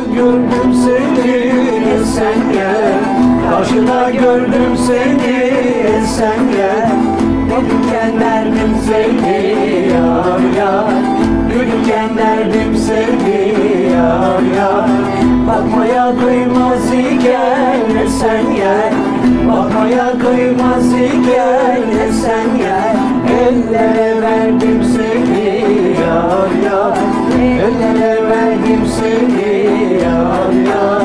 gördüm seni sen gel. Karşıda gördüm seni sen gel. Gülürken derdim seni yar yar. Gülürken derdim seni yar yar. Bakmaya kıymaz iken sen gel. Bakmaya kıymaz iken sen gel. Ellere verdim seni yar yar Ellere verdim seni yar yar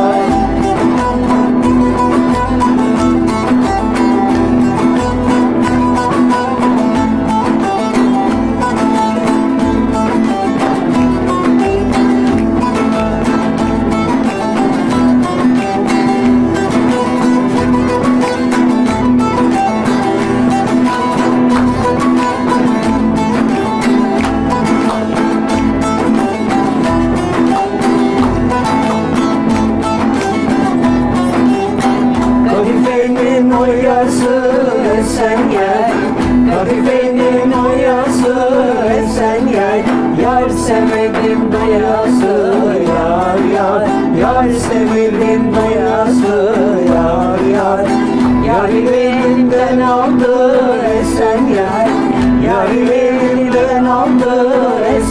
Yar elimden aldı sen gel Yar elimden aldı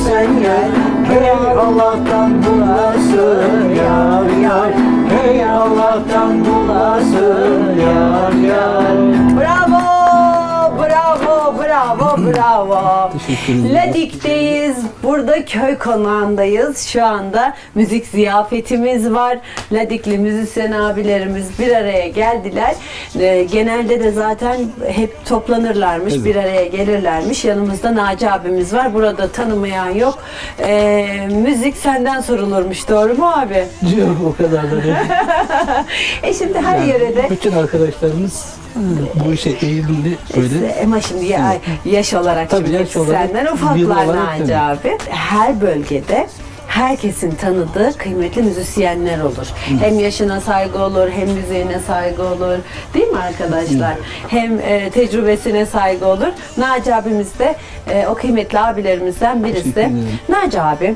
sen gel Hey Allah'tan bulası yar yar Hey Allah'tan bulası yar yar Bravo, bravo, bravo, bravo. Ladik'teyiz. Burada köy konağındayız. Şu anda müzik ziyafetimiz var. Ladikli müzisyen abilerimiz bir araya geldiler. Ee, genelde de zaten hep toplanırlarmış, bir araya gelirlermiş. Yanımızda Naci abimiz var. Burada tanımayan yok. Ee, müzik senden sorulurmuş, doğru mu abi? Yok o kadar da değil. E şimdi her yere de Bütün arkadaşlarımız bu işe eğilimli böyle. Ama şimdi ya, yaş olarak Tabii şimdi yaş olarak, senden ufaklar olarak Naci abi. Her bölgede herkesin tanıdığı kıymetli müzisyenler olur. Hem yaşına saygı olur, hem müziğine saygı olur. Değil mi arkadaşlar? Hem e, tecrübesine saygı olur. Naci abimiz de e, o kıymetli abilerimizden birisi. Naci abi,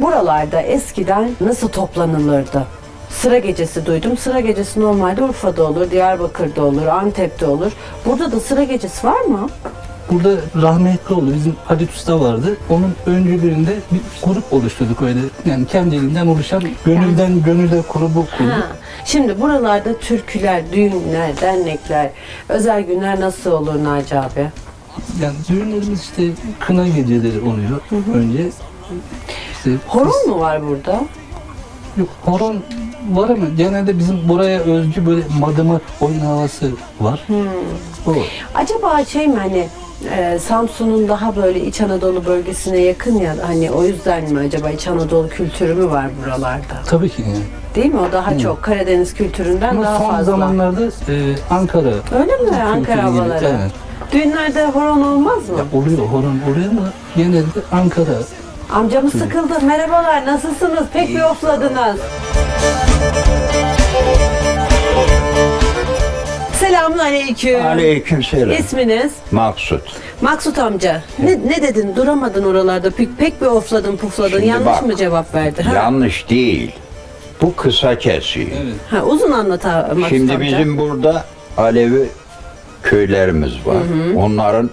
buralarda eskiden nasıl toplanılırdı? Sıra gecesi duydum. Sıra gecesi normalde Urfa'da olur, Diyarbakır'da olur, Antep'te olur. Burada da sıra gecesi var mı? Burada rahmetli oldu. Bizim Halit Usta vardı. Onun öncülüğünde bir grup oluşturduk öyle. Yani kendiliğinden oluşan gönülden gönüle grubu kurduk. Ha. Şimdi buralarda türküler, düğünler, dernekler, özel günler nasıl olur Naci abi? Yani düğünlerimiz işte kına geceleri oluyor önce. İşte Horon mu var burada? Yok horon var ama genelde bizim buraya özgü böyle madıma oyun havası var. O. Acaba şey mi hani e, Samsun'un daha böyle İç Anadolu bölgesine yakın ya hani o yüzden mi acaba İç Anadolu kültürü mü var buralarda? Tabii ki yani. Değil mi? O daha çok Karadeniz kültüründen Ama daha son fazla. zamanlarda e, Ankara Öyle mi? Ankara havaları. Evet. Düğünlerde horon olmaz mı? Ya oluyor horon oluyor ama genelde Ankara. Amcamız sıkıldı. Merhabalar, nasılsınız? Pek bir ofladınız. Selamun aleyküm. Aleykümselam. İsminiz? Maksut. Maksut amca. Ne, ne dedin? Duramadın oralarda. Pek, pek bir ofladın pufladın. Şimdi Yanlış bak, mı cevap verdi? Ha? Yanlış değil. Bu kısa kesiyor. ha, uzun anlat Maksut Şimdi amca. bizim burada Alevi köylerimiz var. Onların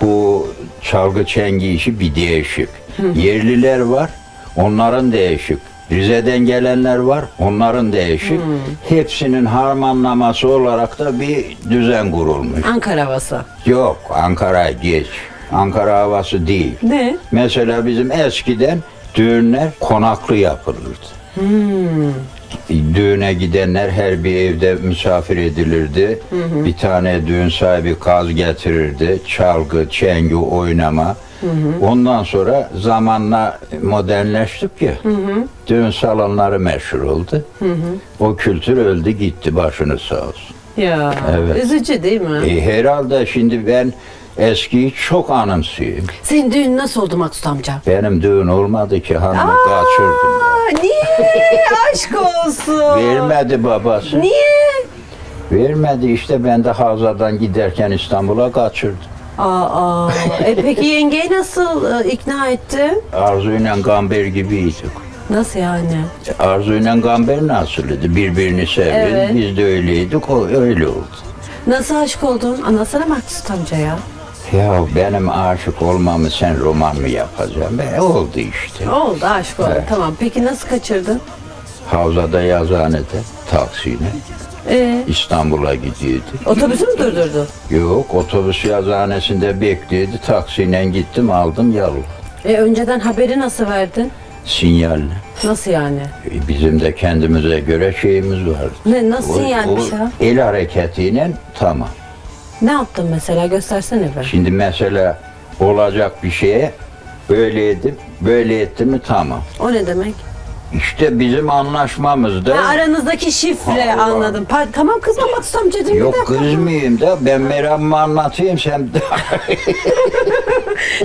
bu çalgı çengi işi bir değişik. Yerliler var. Onların değişik. Rize'den gelenler var. Onların değişik. Hepsinin harmanlaması olarak da bir düzen kurulmuş. Ankara havası. Yok Ankara geç. Ankara havası değil. Ne? Mesela bizim eskiden düğünler konaklı yapılırdı. Düğüne gidenler her bir evde misafir edilirdi. Bir tane düğün sahibi kaz getirirdi. Çalgı, çengi, oynama. Ondan sonra zamanla modernleştik ya. Düğün salonları meşhur oldu. O kültür öldü gitti başını sağ olsun. Ya. Evet. Üzücü değil mi? E, herhalde şimdi ben eskiyi çok anımsıyorum. Senin düğün nasıl oldu Maksut amca? Benim düğün olmadı ki hanımı kaçırdım. Aa, niye? Aşk olsun. Vermedi babası. Niye? Vermedi işte ben de Havza'dan giderken İstanbul'a kaçırdım. Aa, e peki yengeyi nasıl e, ikna ettin? Arzu'yla Gamber gibiydik. Nasıl yani? Arzu ile Gamber nasıldı? Birbirini severdi. Evet. Biz de öyleydik. O öyle oldu. Nasıl aşık oldun? Anlatsana Maksut amca ya. Benim aşık olmamı sen roman mı yapacaksın? Be, oldu işte. Oldu aşık oldun. Evet. Tamam. Peki nasıl kaçırdın? Havzada yazıhanede taksiyle Ee, İstanbul'a gidiyordu. otobüsü mü durdurdu? Yok otobüs yazıhanesinde bekliyordu. Taksiyle gittim aldım yalı. E, önceden haberi nasıl verdin? Sinyalle. Nasıl yani? E, Bizim de kendimize göre şeyimiz var. Ne, nasıl O- sinyalmiş o ya? El hareketiyle tamam. Ne yaptın mesela? Göstersene be. Şimdi mesela olacak bir şeye böyle edip böyle etti mi tamam. O ne demek? İşte bizim anlaşmamızda Ha, aranızdaki şifre Allah. anladım. Pa- tamam kızma Maksut amcacığım. bir yok dakika. kızmayayım da ben meramımı anlatayım sen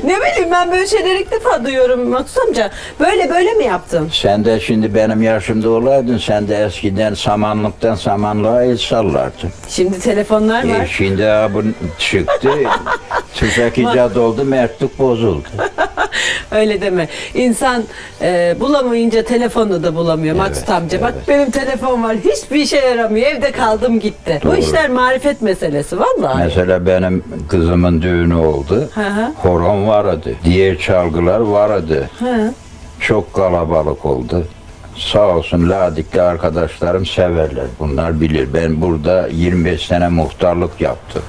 Ne bileyim ben böyle şeyleri ilk defa duyuyorum Maksut amca. Böyle böyle mi yaptın? sen de şimdi benim yaşımda olaydın sen de eskiden samanlıktan samanlığa el sallardın. Şimdi telefonlar E, var. şimdi ha bu çıktı tüfek icat oldu mertlik bozuldu. Öyle deme. İnsan e, bulamayınca telefonu da bulamıyor Maksut Evet, amca. Bak evet. benim telefon var. Hiçbir işe yaramıyor. Evde kaldım gitti. Bu Doğru. işler marifet meselesi vallahi. Mesela benim kızımın düğünü oldu. Hı hı. Horon vardı. Diğer çalgılar vardı. Hı. Çok kalabalık oldu. Sağ olsun Ladik'te arkadaşlarım severler. Bunlar bilir. Ben burada 25 sene muhtarlık yaptım.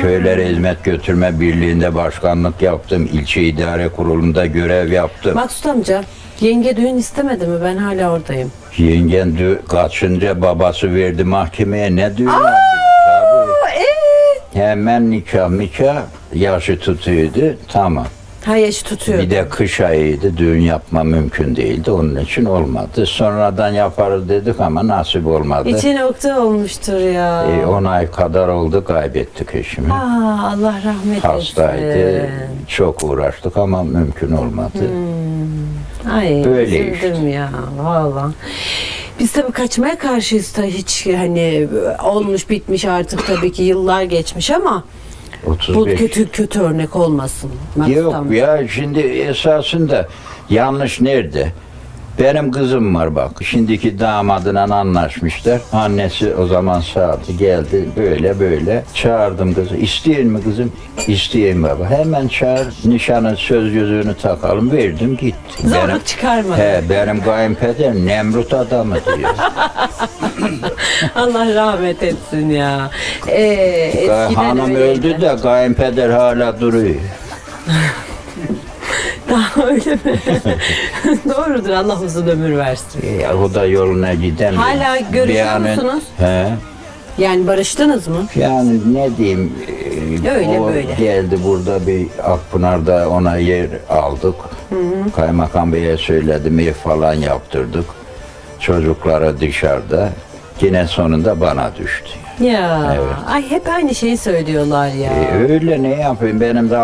Köylere hizmet götürme birliğinde başkanlık yaptım. İlçe idare kurulunda görev yaptım. Maksut amca yenge düğün istemedi mi? Ben hala oradayım. Yengen dü- kaçınca babası verdi mahkemeye ne düğün abi? Hemen nikah nikah yaşı tutuyordu. Tamam. Ha yaşı tutuyor. Bir de kış ayıydı. Düğün yapma mümkün değildi. Onun için olmadı. Sonradan yaparız dedik ama nasip olmadı. İçine ukde olmuştur ya. E, 10 ay kadar oldu kaybettik eşimi. Aa, Allah rahmet Hastaydı. etsin. Çok uğraştık ama mümkün olmadı. Ay Böyle üzüldüm ya valla. Biz tabii kaçmaya karşıyız da hiç hani olmuş bitmiş artık tabii ki yıllar geçmiş ama bu 35. kötü kötü örnek olmasın. Yok ya şimdi esasında yanlış nerede? Benim kızım var bak. Şimdiki damadına anlaşmışlar. Annesi o zaman sağdı. Geldi böyle böyle. Çağırdım kızı. İsteyin mi kızım? İsteyeyim baba. Hemen çağır. Nişanın söz yüzüğünü takalım. Verdim gitti. Zorluk çıkarmadı. He, benim kayınpeder Nemrut adamı diyor. Allah rahmet etsin ya. Ee, Hanım öldü de kayınpeder hala duruyor. Öyle mi? Doğrudur Allah uzun ömür versin. Ya, o da yoluna giden. Hala görüşüyor musunuz? He. Yani barıştınız mı? Yani ne diyeyim e, Öyle o böyle. geldi burada bir Akpınar'da ona yer aldık. Kaymakam Bey'e söyledim ev falan yaptırdık. Çocuklara dışarıda. Yine sonunda bana düştü. Ya. Evet. Ay hep aynı şeyi söylüyorlar ya. E, öyle ne yapayım benim de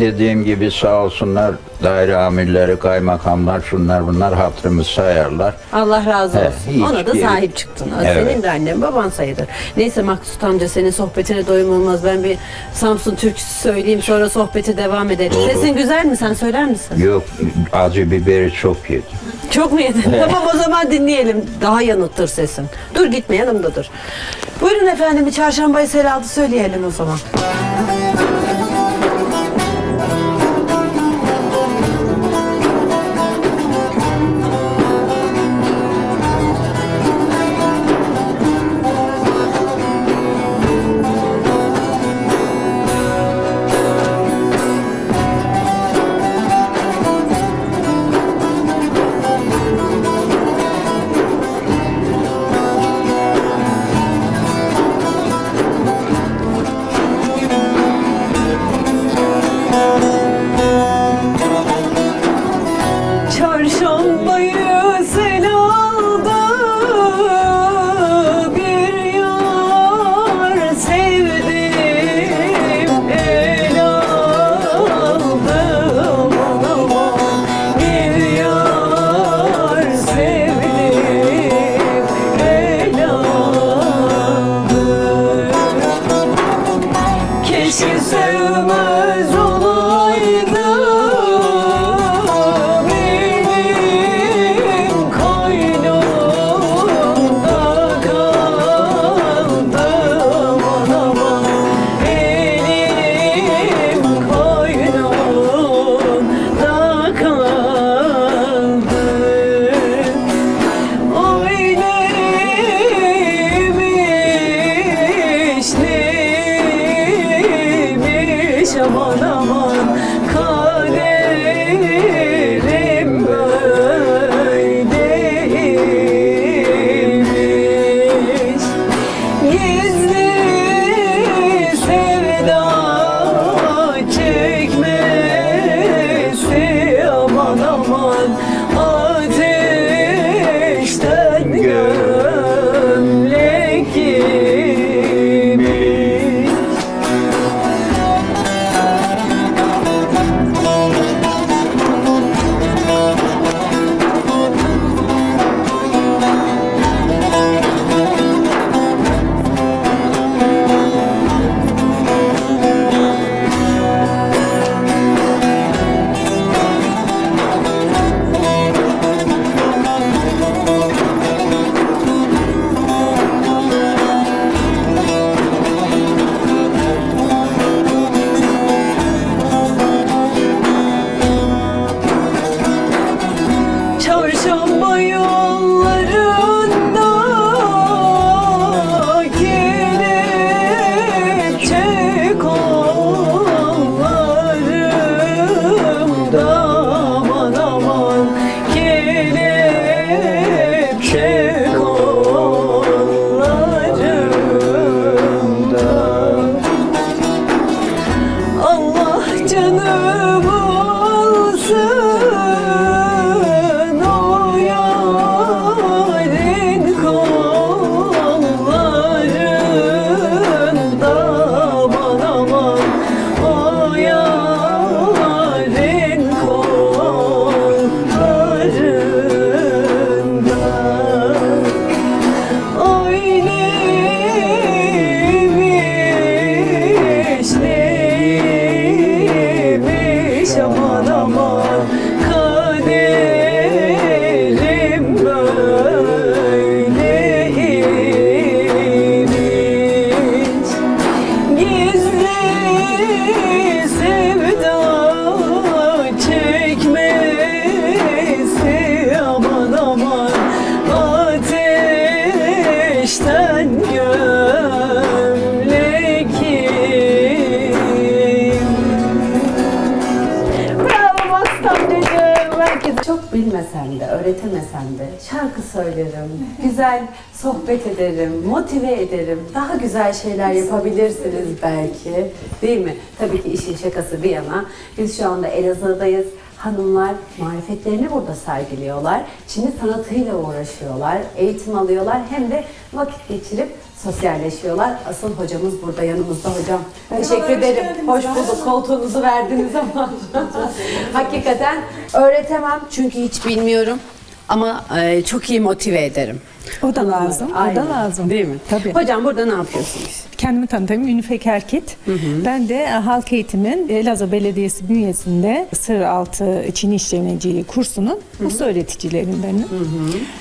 dediğim gibi sağ olsunlar daire amirleri, kaymakamlar şunlar bunlar hatırımı sayarlar. Allah razı He, olsun. hiç Ona da değil. sahip çıktın. Evet. Senin de annen baban sayılır. Neyse Maksut amca senin sohbetine doyum olmaz. Ben bir Samsun türküsü söyleyeyim sonra sohbete devam edelim. Sesin güzel mi? Sen söyler misin? Yok acı biberi çok yedim. Çok mu yedin? tamam o zaman dinleyelim. Daha yanıttır sesin. Dur gitme yanımda dur. Buyurun efendim bir çarşambayı selaltı söyleyelim o zaman. yaşam anama ederim, motive ederim. Daha güzel şeyler yapabilirsiniz belki. Değil mi? Tabii ki işin şakası bir yana. Biz şu anda Elazığ'dayız. Hanımlar marifetlerini burada sergiliyorlar. Şimdi sanatıyla uğraşıyorlar, eğitim alıyorlar. Hem de vakit geçirip sosyalleşiyorlar. Asıl hocamız burada yanımızda hocam. Teşekkür ederim. Hoş bulduk. Koltuğunuzu verdiniz ama. Hakikaten öğretemem çünkü hiç bilmiyorum. Ama e, çok iyi motive ederim. O da lazım, o Aynen. da lazım. Değil mi? Tabii. Hocam burada ne yapıyorsunuz? Kendimi tanıtayım. Ünifek Erkit. Ben de e, halk eğitimin Elazığ Belediyesi bünyesinde sır altı Çin işlemeciliği kursunun kurs öğreticilerindenim.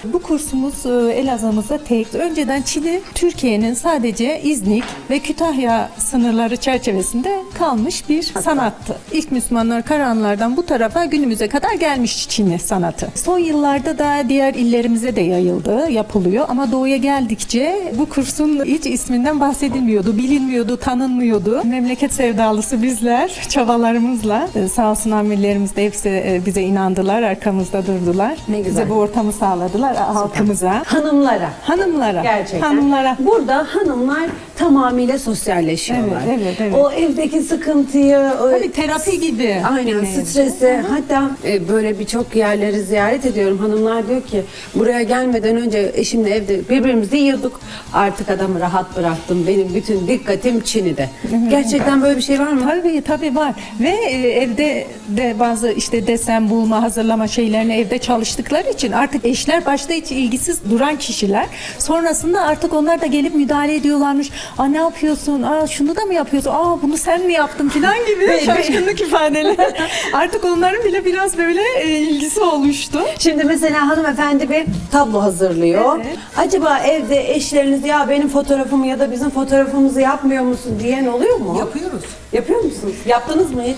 Bu kursumuz e, Elazığ'ımızda tek. Önceden Çin'i Türkiye'nin sadece İznik ve Kütahya sınırları çerçevesinde kalmış bir sanattı. İlk Müslümanlar Karahanlardan bu tarafa günümüze kadar gelmiş Çin'i sanatı. Son yıllarda da diğer illerimize de yayıldı, yapılıyor ama doğuya geldikçe bu kursun hiç isminden bahsedilmiyordu, bilinmiyordu, tanınmıyordu. Memleket sevdalısı bizler çabalarımızla e, sağ olsun amirlerimiz de hepsi e, bize inandılar, arkamızda durdular. Ne güzel. Bize bu ortamı sağladılar halkımıza. Hanımlara. Hanımlara. Gerçekten. Hanımlara. Burada hanımlar tamamıyla sosyalleşiyorlar. Evet, evet, evet. O evdeki sıkıntıyı, Tabii terapi gibi. Aynen bir nevi. stresi hatta e, böyle birçok yerleri ziyaret ediyorum. Hanımlar diyor ki buraya gelmeden önce eşimle evde birbirimizi yiyorduk. Artık adamı rahat bıraktım. Benim bütün dikkatim Çin'de. Gerçekten böyle bir şey var mı? Tabii tabii var ve e, evde de bazı işte desen bulma hazırlama şeylerini evde çalıştıkları için artık eşler başta hiç ilgisiz duran kişiler sonrasında artık onlar da gelip müdahale ediyorlarmış. Aa ne yapıyorsun? Aa şunu da mı yapıyorsun? Aa bunu sen mi yaptın filan gibi şaşkınlık ifadeler. artık onların bile biraz böyle e, ilgisi oluştu. Şimdi mesela hanımefendi bir tablo hazırlıyor. Evet. Acaba evde eşleriniz ya benim fotoğrafımı ya da bizim fotoğrafımızı yapmıyor musun diyen oluyor mu? Yapıyoruz. Yapıyor musunuz? Yaptınız mı hiç?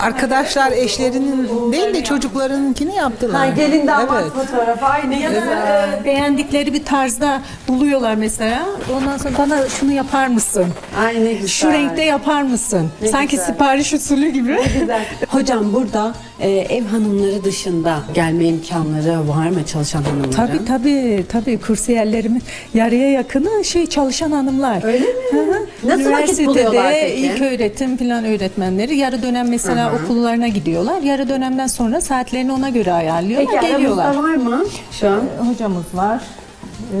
Arkadaşlar eşlerinin değil de çocuklarınkini yaptılar. Ha, gelin damat Evet. fotoğrafı aynı Ya da e, beğendikleri bir tarzda buluyorlar mesela. Ondan sonra bana şunu yapar mısın? Ay ne güzel. Şu renkte yapar mısın? Ne Sanki güzel. sipariş usulü gibi. Güzel. Hocam burada e, ev hanımları dışında gelme imkanları var mı çalışan hanımların? Tabii tabii tabii kursiyerlerimin yarıya yakını şey çalışan hanımlar. Öyle mi? Hı hı. Nasıl vakit buluyorlar peki? ilk öğretim falan öğretmenleri yarı dönem mesela okullarına gidiyorlar. Yarı dönemden sonra saatlerini ona göre ayarlıyorlar. Peki geliyorlar. aramızda var mı şu an? Hocamız var.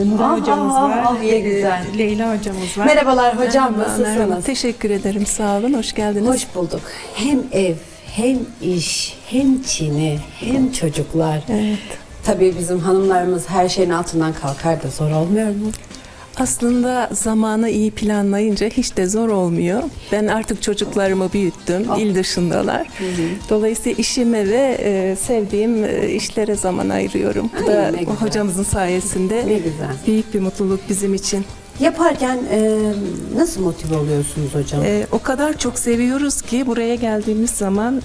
e, Nuray Ah, hocamız ah, var. ah, ne e, güzel. Leyla hocamız var. Merhabalar hocam Merhaba, merhaba. nasılsınız? Teşekkür ederim. Sağ olun. Hoş geldiniz. Hoş bulduk. Hem ev, hem iş, hem çini, hem çocuklar. Evet. Tabii bizim hanımlarımız her şeyin altından kalkar da zor olmuyor mu? Aslında zamanı iyi planlayınca hiç de zor olmuyor. Ben artık çocuklarımı büyüttüm. il dışındalar. Dolayısıyla işime ve e, sevdiğim e, işlere zaman ayırıyorum. Bu da hocamızın sayesinde Ne güzel. büyük bir mutluluk bizim için. Yaparken e, nasıl motive oluyorsunuz hocam? E, o kadar çok seviyoruz ki buraya geldiğimiz zaman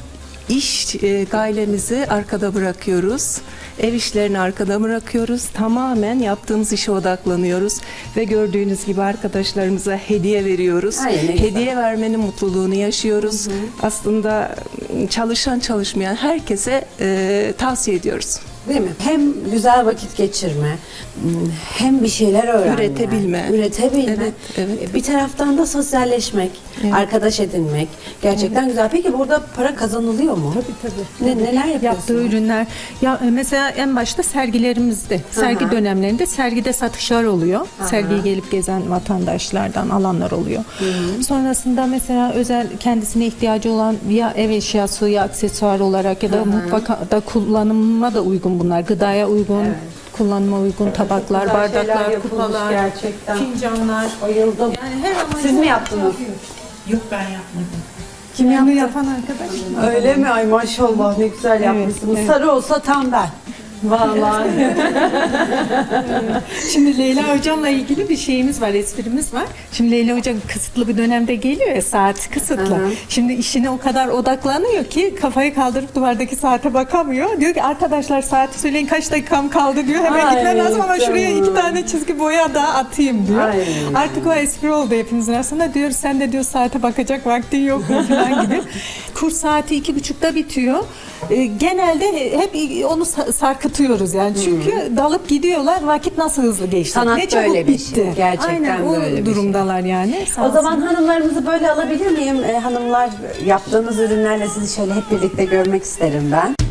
iş e, gailemizi arkada bırakıyoruz. Ev işlerini arkada bırakıyoruz. Tamamen yaptığımız işe odaklanıyoruz ve gördüğünüz gibi arkadaşlarımıza hediye veriyoruz. Ay, ne güzel. hediye vermenin mutluluğunu yaşıyoruz. Aslında m, çalışan çalışmayan herkese e, tavsiye ediyoruz. Değil mi? Hem güzel vakit geçirme, hem bir şeyler öğrenme. Üretebilme. Üretebilme. Evet, evet. Bir taraftan da sosyalleşmek, Evet. arkadaş edinmek. Gerçekten güzel. Peki burada para kazanılıyor mu? Tabii tabii. Ne, neler yapıyorsunuz? Yaptığı ürünler. Ya e, mesela en başta sergilerimizde, sergi dönemlerinde sergide satışlar oluyor. Sergiyi gelip gezen vatandaşlardan alanlar oluyor. Sonrasında mesela özel kendisine ihtiyacı olan ya ev eşyası ya aksesuar olarak ya da mutfakta kullanıma da uygun bunlar. Gıdaya uygun, kullanıma uygun tabaklar, Güzel şeyler bardaklar, kupalar, gerçekten. fincanlar. Bayıldım. Yani her Siz mi yaptınız? Yok ben yapmadım. Kim yaptı? yapan arkadaş. Öyle mi? Ay maşallah ne güzel yapmışsınız. Sarı olsa tam ben. Vallahi. Şimdi Leyla hocamla ilgili bir şeyimiz var, esprimiz var. Şimdi Leyla hocam kısıtlı bir dönemde geliyor ya, saat kısıtlı. Hı hı. Şimdi işine o kadar odaklanıyor ki kafayı kaldırıp duvardaki saate bakamıyor. Diyor ki arkadaşlar saati söyleyin kaç dakikam kaldı diyor. Hemen Ay, gitmem lazım ama şuraya canım. iki tane çizgi boya da atayım diyor. Ay. Artık o espri oldu hepimizin arasında. Diyor sen de diyor saate bakacak vaktin yok mu falan gibi. Kurs saati iki buçukta bitiyor. Ee, genelde hep onu sa- sarkıtıyoruz yani. Çünkü dalıp gidiyorlar. Vakit nasıl hızlı geçti. Sanat ne çabuk böyle bir bitti. şey. Gerçekten Aynen, böyle bir şey. durumdalar yani. Sağ O zaman hanımlarımızı böyle alabilir miyim? Ee, hanımlar yaptığınız ürünlerle sizi şöyle hep birlikte görmek isterim ben.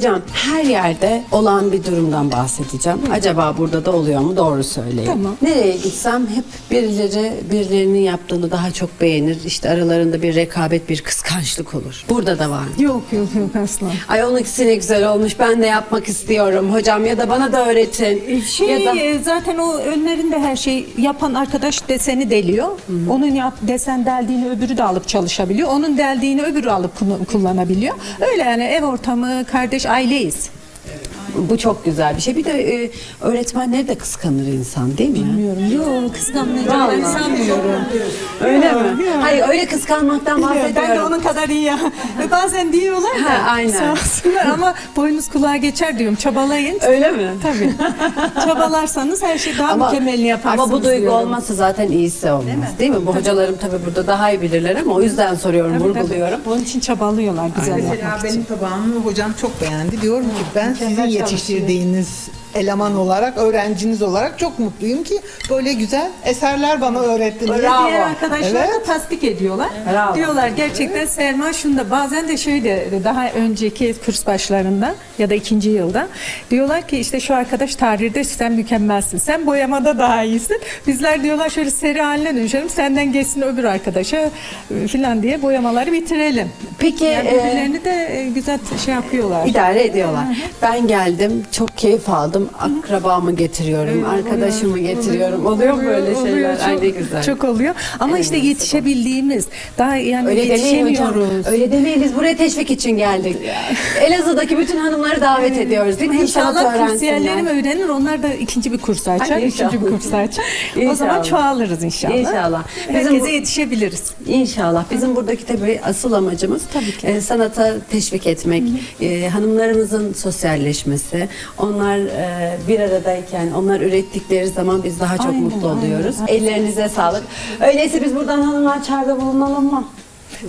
Hocam her yerde olan bir durumdan bahsedeceğim. Acaba burada da oluyor mu? Doğru söyleyin. Tamam. Nereye gitsem hep birileri birilerinin yaptığını daha çok beğenir. İşte aralarında bir rekabet, bir kıskançlık olur. Burada da var mı? Yok yok yok asla. Ay onunkisi ne güzel olmuş. Ben de yapmak istiyorum hocam ya da bana da öğretin. Şey ya da e, zaten o önlerinde her şey yapan arkadaş deseni deliyor. Onun yap, desen deldiğini öbürü de alıp çalışabiliyor. Onun deldiğini öbürü alıp kullan- kullanabiliyor. Öyle yani ev ortamı, kardeş, aileyiz. Bu çok güzel bir şey. Bir de e, öğretmenleri de kıskanır insan değil mi? Bilmiyorum. Yok kıskanmayacağım ben sanmıyorum. Öyle mi? Hayır öyle kıskanmaktan Bilmiyorum, bahsediyorum. Ben de onun kadar iyi ya. Ve bazen diyorlar da Ha, aynen. sağ olsunlar ama boynuz kulağa geçer diyorum. Çabalayın. Öyle mi? Tabii. Çabalarsanız her şey daha mükemmelini yaparsınız ama bu duygu diyorum. olmazsa zaten iyisi olmaz. Değil mi? Bu hocalarım tabii burada daha iyi bilirler ama o yüzden soruyorum, Tabii, tabii. vurguluyorum. Onun için çabalıyorlar güzel Mesela yapmak için. benim tabağımı hocam çok beğendi. Diyorum ki ben sizin yetiştirdiğiniz eleman olarak, öğrenciniz olarak çok mutluyum ki böyle güzel eserler bana öğrettiniz. Bravo. Diğer arkadaşlar da Evet. tasdik ediyorlar. Bravo. Diyorlar gerçekten Selma şunda bazen de şöyle daha önceki kurs başlarında ya da ikinci yılda diyorlar ki işte şu arkadaş tarihte sen mükemmelsin. Sen boyamada daha iyisin. Bizler diyorlar şöyle seri haline dönüşelim. Senden geçsin öbür arkadaşa filan diye boyamaları bitirelim. Peki Yani e, de e, güzel şey yapıyorlar. idare ediyorlar. Ben geldim, çok keyif aldım. Akrabamı getiriyorum, arkadaşımı getiriyorum. Oluyor mu böyle Oluyor, şeyler? çok, Ay ne güzel. Çok oluyor. Ama işte yetişebildiğimiz daha yani Öyle demeyin hocam. yetişemiyoruz. Öyle demeyin. Biz buraya teşvik için geldik. Elazığ'daki bütün hanımları davet ediyoruz değil mi? Hem sanat İnşallah kursiyerlerim öğrensinler. öğrenir. Onlar da ikinci bir kurs açar. Ay, üçüncü bir kurs açar. O zaman çoğalırız inşallah. İnşallah. Bizim Herkese bu- yetişebiliriz. İnşallah. Bizim buradaki tabii asıl amacımız Tabii ki. e, sanata teşvik etmek, e, hanımlarımızın sosyalleşmesi. Onlar e, bir aradayken, onlar ürettikleri zaman biz daha çok Aynen, mutlu oluyoruz. aynen. Ellerinize sağlık. Öyleyse biz buradan hanımlar çağrıda bulunalım mı?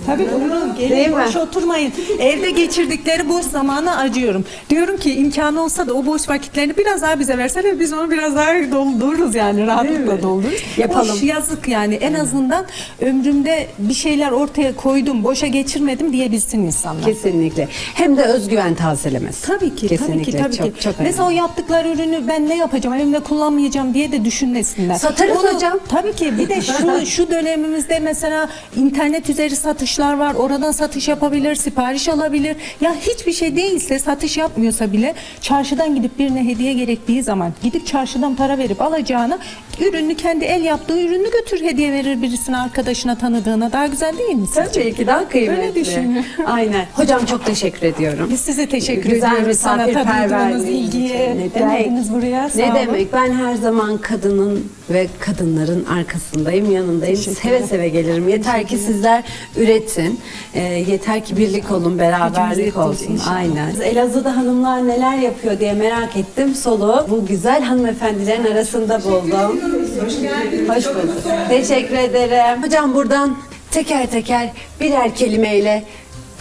Tabii buyurun gelin boş oturmayın. Evde geçirdikleri boş zamanı acıyorum. Diyorum ki imkanı olsa da o boş vakitlerini biraz daha bize verseler biz onu biraz daha doldururuz yani rahatlıkla doldururuz. Yapalım. Boş yazık yani en azından ömrümde bir şeyler ortaya koydum boşa geçirmedim diyebilsin insanlar. Kesinlikle. Hem de özgüven tazelemesi. Tabii ki, Kesinlikle. tabii ki, tabii çok, ki. Çok önemli. Mesela o yaptıkları ürünü ben ne yapacağım, elimde kullanmayacağım diye de düşünmesinler. Satarız hocam. Tabii ki. Bir de şu şu dönemimizde mesela internet üzeri satışlar var. Oradan satış yapabilir, sipariş alabilir. Ya hiçbir şey değilse, satış yapmıyorsa bile çarşıdan gidip birine hediye gerektiği zaman gidip çarşıdan para verip alacağına ürünü kendi el yaptığı ürünü götür hediye verir birisine, arkadaşına, tanıdığına. Daha güzel değil mi sizce? Tabii ki daha kıymetli. Öyle düşünüyorum. Aynen. Hocam çok teşekkür ediyorum. Biz size teşekkür Güzel ediyoruz. Duyduğunuz misafirperverliğiniz ilgiye. Ne demek? buraya. Sağ Ne demek? Ben her zaman kadının ve kadınların arkasındayım, yanındayım. Seve seve gelirim. Yeter ki sizler üretin. Ee, yeter ki birlik olun, beraberlik olsun. Aynen. Elazığ'da hanımlar neler yapıyor diye merak ettim. Solu bu güzel hanımefendilerin arasında buldum. Hoş geldiniz. Hoş bulduk. Teşekkür ederim. Hocam buradan teker teker birer kelimeyle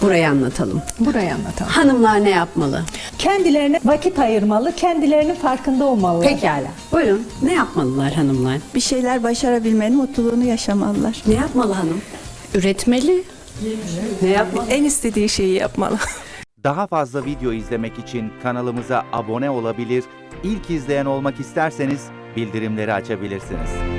burayı anlatalım. Burayı anlatalım. Hanımlar ne yapmalı? Kendilerine vakit ayırmalı, kendilerinin farkında olmalı. Pekala. Buyurun. Ne yapmalılar hanımlar? bir şeyler başarabilmenin mutluluğunu yaşamalılar. Ne yapmalı hanım? Üretmeli. Ne yapmalı? En istediği şeyi yapmalı. Daha fazla video izlemek için kanalımıza abone olabilir, ilk izleyen olmak isterseniz bildirimleri açabilirsiniz.